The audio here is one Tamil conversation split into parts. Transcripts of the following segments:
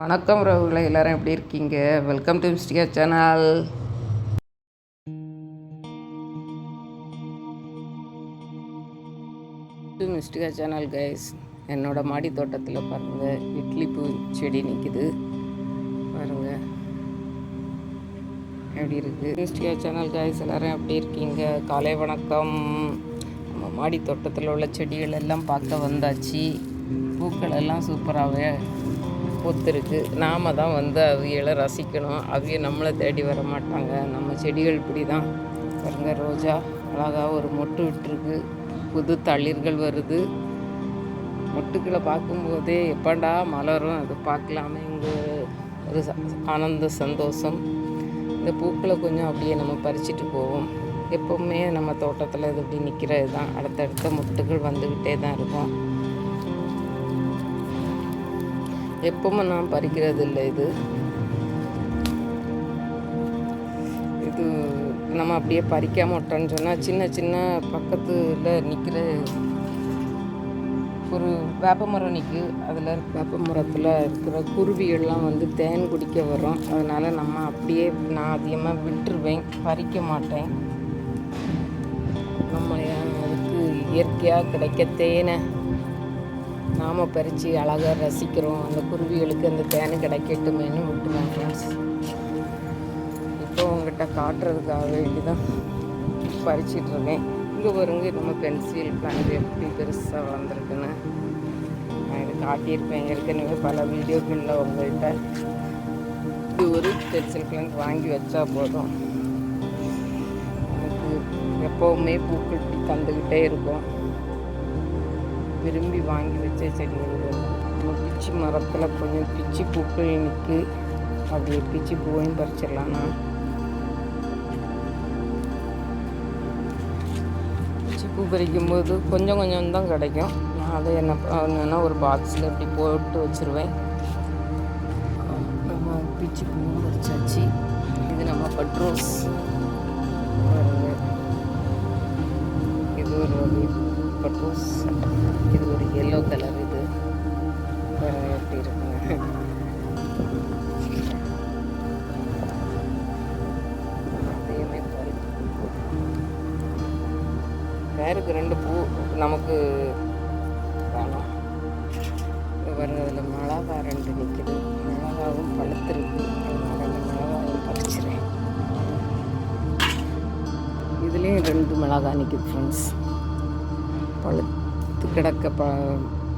வணக்கம் உறவுகளை எல்லாரும் எப்படி இருக்கீங்க? Welcome to Mystica channel to Mystica channel guys என்னோட மாடி தோட்டத்தில் பாருங்கள் இட்லி பூ செடி நிற்குது பாருங்கள் எப்படி இருக்குது மிஸ்டிகா சேனல் கைஸ் எல்லாரும் எப்படி இருக்கீங்க? காலை வணக்கம். நம்ம மாடி தோட்டத்தில் உள்ள செடிகள் எல்லாம் பார்க்க வந்தாச்சு. பூக்கள் எல்லாம் சூப்பராகவே பூத்திருக்கு. நாம தான் வந்து அவியலை ரசிக்கணும். அவிய நம்மளை தேடி வர மாட்டாங்க. நம்ம செடிகள் இப்படி தான் பாருங்க ரோஜா அழகாக ஒரு மொட்டு விட்டுருக்கு. புது தளிர்கள் வருது. மொட்டுக்களை பார்க்கும்போதே எப்பாண்டா மலரும். அது பார்க்கலாமே. இங்கே ஒரு ச- ஆனந்த சந்தோஷம். இந்த பூக்களை கொஞ்சம் அப்படியே நம்ம பறிச்சிட்டு போவோம். எப்போவுமே நம்ம தோட்டத்தில் இது இப்படி நிற்கிறது தான் அடுத்தடுத்த மொட்டுகள் வந்துக்கிட்டே தான் இருக்கும். எப்பவும் நான் பறிக்கிறது இல்லை இது. இது நம்ம அப்படியே பறிக்காம விட்டோன்னு சொன்னால் சின்ன சின்ன பக்கத்தில் நிற்கிற ஒரு வேப்ப மரம் நிற்கு அதில் வேப்ப மரத்தில் இருக்கிற குருவிகள்லாம் வந்து தேன் குடிக்க வரும். அதனால் நம்ம அப்படியே நான் அதிகமாக விட்டுருவேன். பறிக்க மாட்டேன். நம்ம அதுக்கு இயற்கையாக கிடைக்க தேனை நாம் பறித்து அழகாக ரசிக்கிறோம். அந்த குருவிகளுக்கு அந்த தேன் கிடைக்கட்டுமேனு விட்டுவேன் ஃப்ரெண்ட்ஸ் இப்போ உங்ககிட்ட காட்டுறதுக்காக வேண்டி தான் பறிச்சிட்ருக்கேன் இங்கே பாருங்க நம்ம பென்சில் பிளான்ட் எப்படி பெருசாக வளர்ந்துருக்குன்னு நான் இது காட்டியிருப்பேன். ஏற்கனவே பல வீடியோக்களில் உங்கள்கிட்ட இது ஒரு பென்சில் பிளான்ட் வாங்கி வச்சா போதும். எனக்கு எப்போவுமே பூக்கள் தந்துக்கிட்டே இருக்கும். விரும்பி வாங்கி வச்ச செடிகள் நம்ம பிச்சி மரத்தில் கொஞ்சம் பிச்சி பூக்கள் நிற்கு அப்படியே பிச்சி பூவையும் பறிச்சிடலாம் பிச்சி பூ பறிக்கும்போது கொஞ்சம் கொஞ்சம் தான் கிடைக்கும். நான் அதை என்ன பண்ணுவேன்னா ஒரு பாக்ஸில் இப்படி போட்டு வச்சுருவேன். நம்ம பிச்சி பூவும் பறிச்சாச்சு. இது நம்ம பட்ரோஸ் இது ஒரு வகை பட்ரோஸ் இது ஒரு எல்லோ கலர் இது. எப்படி இருக்குங்க அதையுமே பேருக்கு ரெண்டு பூ நமக்கு வேணும் வர்றதுல பாருங்க அதில் மிளகா ரெண்டு நிற்கிது மிளகாவும் பழுத்திருக்கு. ரெண்டு மிளகாவும் பறிச்சிடுறேன். இதுலேயும் ரெண்டு மிளகா நிற்கிது ஃப்ரெண்ட்ஸ் பழுத்து கிடக்க ப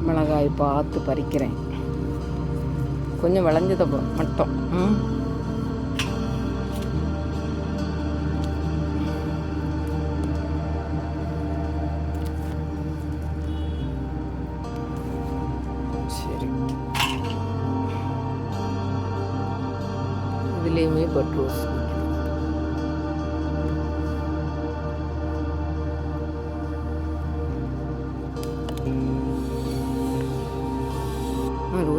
மிளகாய் பார்த்து பறிக்கிறேன். கொஞ்சம் விளைஞ்சதை மட்டும். ம். சரி. இதுலேயுமே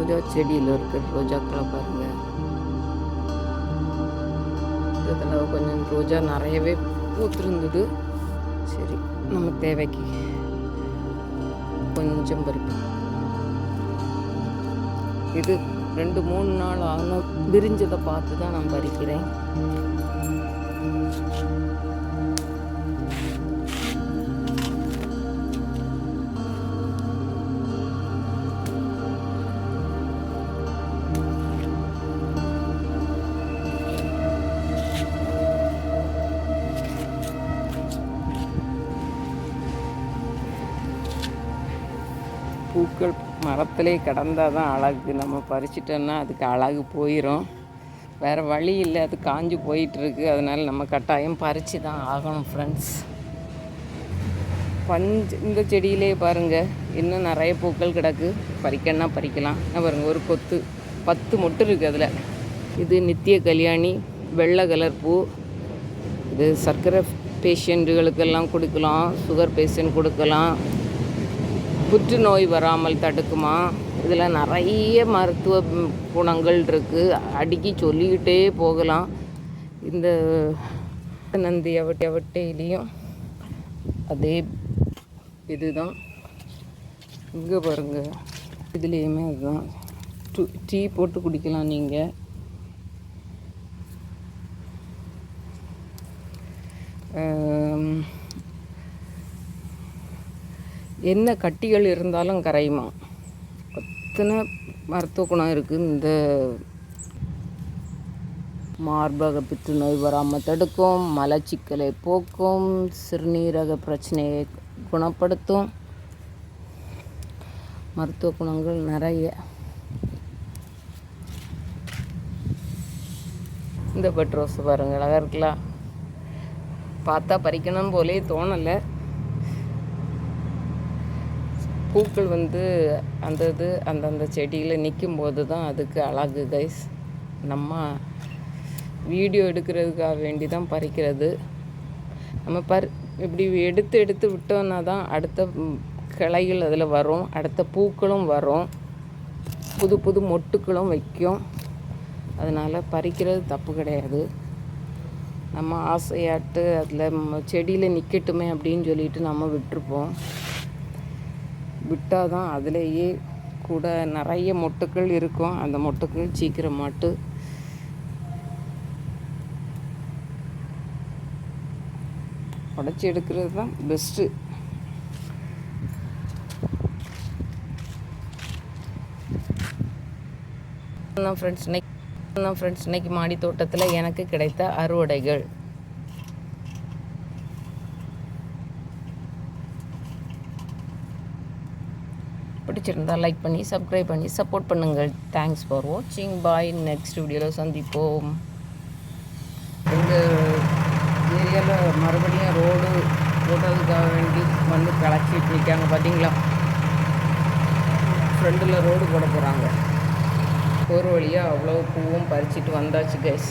ரோஜா செடியில் இருக்கிற ரோஜாக்களை பாருங்கள் இதில் கொஞ்சம் ரோஜா நிறையவே பூத்திருந்தது. சரி நம்ம தேவைக்கு கொஞ்சம் பறிப்போம் இது ரெண்டு மூணு நாள் ஆகணும் விரிஞ்சதை பார்த்து தான் நான் பறிக்கிறேன். பூக்கள் மரத்திலே கிடந்தால் தான் அழகு. நம்ம பறிச்சிட்டோன்னா அதுக்கு அழகு போயிடும் வேறு வழி இல்லை. அது காஞ்சி போயிட்டுருக்கு. அதனால் நம்ம கட்டாயம் பறித்து தான் ஆகணும் ஃப்ரெண்ட்ஸ் பஞ்சு இந்த செடியிலே பாருங்கள் இன்னும் நிறைய பூக்கள் கிடக்கு. பறிக்கன்னா பறிக்கலாம். பாருங்கள் ஒரு கொத்து பத்து மொட்டு இருக்குது அதில். இது நித்திய கல்யாணி வெள்ளை கலர் பூ. இது சர்க்கரை பேஷண்ட்டுகளுக்கெல்லாம் கொடுக்கலாம் சுகர் பேஷண்ட் கொடுக்கலாம். புற்றுநோய் வராமல் தடுக்குமா? இதில் நிறைய மருத்துவ குணங்கள் இருக்குது அடிக்கி சொல்லிக்கிட்டே போகலாம். இந்த நந்தி அவட்டை அவட்டையிலையும் அதே இதுதான். இங்கே பாருங்கள் இதுலேயுமே அதுதான். டூ டீ போட்டு குடிக்கலாம் நீங்கள் என்ன கட்டிகள் இருந்தாலும் கரையுமா? அத்தனை மருத்துவ குணம் இருக்குது இந்த மார்பக புற்றுநோய் வராமல் தடுக்கும் மலச்சிக்கலை போக்கும் சிறுநீரக பிரச்சனையை குணப்படுத்தும். மருத்துவ குணங்கள் நிறைய. இந்த பெட் ரோஸ் பாருங்க அழகாக இருக்கலாம் பார்த்தா பறிக்கணும் போலே தோணலை. பூக்கள் வந்து அந்த இது அந்தந்த செடியில் நிற்கும் போது தான் அதுக்கு அழகு கைஸ் நம்ம வீடியோ எடுக்கிறதுக்காக வேண்டி தான் பறிக்கிறது. நம்ம பறி இப்படி எடுத்து எடுத்து விட்டோன்னா தான் அடுத்த கிளைகள் அதில் வரும். அடுத்த பூக்களும் வரும். புது புது மொட்டுக்களும் வைக்கும். அதனால் பறிக்கிறது தப்பு கிடையாது. நம்ம ஆசையாட்டு அதில் செடியில் நிற்கட்டுமே அப்படின்னு சொல்லிட்டு நம்ம விட்டுருப்போம். விட்டால் தான் அதுலேயே கூட நிறைய மொட்டுக்கள் இருக்கும் அந்த மொட்டுக்கள் சீக்கிரமாட்டு உடச்சி எடுக்கிறது தான் பெஸ்ட்டு ஃப்ரெண்ட்ஸ் இன்னைக்கு ஃப்ரெண்ட்ஸ் இன்னைக்கு மாடி தோட்டத்தில் எனக்கு கிடைத்த அறுவடைகள் பிடிச்சிருந்தா லைக் பண்ணி சப்ஸ்கிரைப் பண்ணி சப்போர்ட் பண்ணுங்கள். தேங்க்ஸ் ஃபார் வாட்சிங் பாய் நெக்ஸ்ட் வீடியோவில் சந்திப்போம். எங்கள் ஏரியாவில் மறுபடியும் ரோடு போட்டதுக்காக வேண்டி வந்து கலெக்டிட்டு நிற்காங்க பார்த்தீங்களா ஃப்ரெண்டில் ரோடு போட போகிறாங்க ஒரு வழியாக அவ்வளோ பூவும் பறிச்சிட்டு வந்தாச்சு கைஸ்